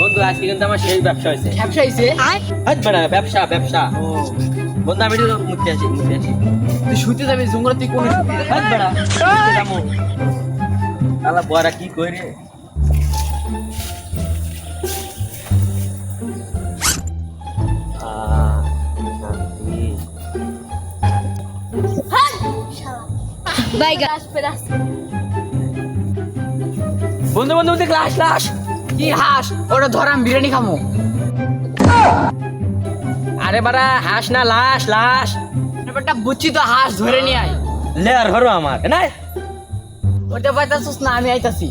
বন্ধু আজকে কিন্তু আমার সেই ব্যবসা হয়েছে। ব্যবসা হয়েছে? হাট বেড়া ব্যবসা ব্যবসা। বন্ধু আমি একটু মুখে আছি মুখে আছি। তুই শুতে যাবি জঙ্গল তুই কোন হাট বেড়া আলা বড়া কি করে আহ, শান্তি। বাইগা বন্ধু বন্ধু দেখ লাশ লাশ কি হাঁস? ওটা ধরাম বিরিয়ানি খামো। আরে বাড়া হাস না লাশ লাশ। ব্যাপারটা বুঝছি তো হাঁস ধরে নিয়ে আয়। লে আর হরো আমার না ওটা পাইতাছিস না আমি আইতাছি।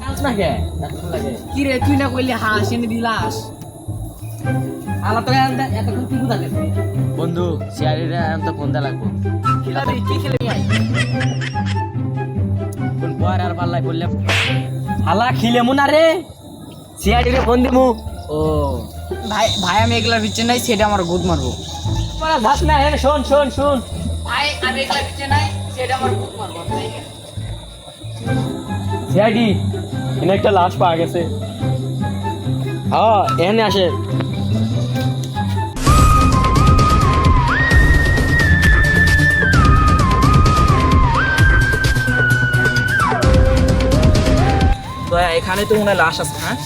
চান্স না কে? লাগে। কি রে তুই না কইলি হাঁস এনে দিলাস আলা তো এতক্ষণ কি বুঝাতে বন্ধু সিয়ারিরা তো ফোন দা লাগবো কি খেলে আয়? পাল্লাই করলে হালা খিলে মু না রে সিআইডি রে ফোন দিমু। ও ভাই ভাই আমি এগুলা বিচ্ছে নাই সেটা আমার গুদ মারবো। বড়া যাস না হে শোন শোন শোন। ভাই আমি এগুলা বিচ্ছে নাই সেটা আমার গুদ মারবো সিআইডি এনে একটা লাশ পাওয়া গেছে। হ্যাঁ এখানে আসে এখানে তো মনে হয় লাশ আছে হ্যাঁ?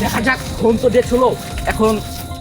দেখা যাক ফোন তো দেখছিল এখন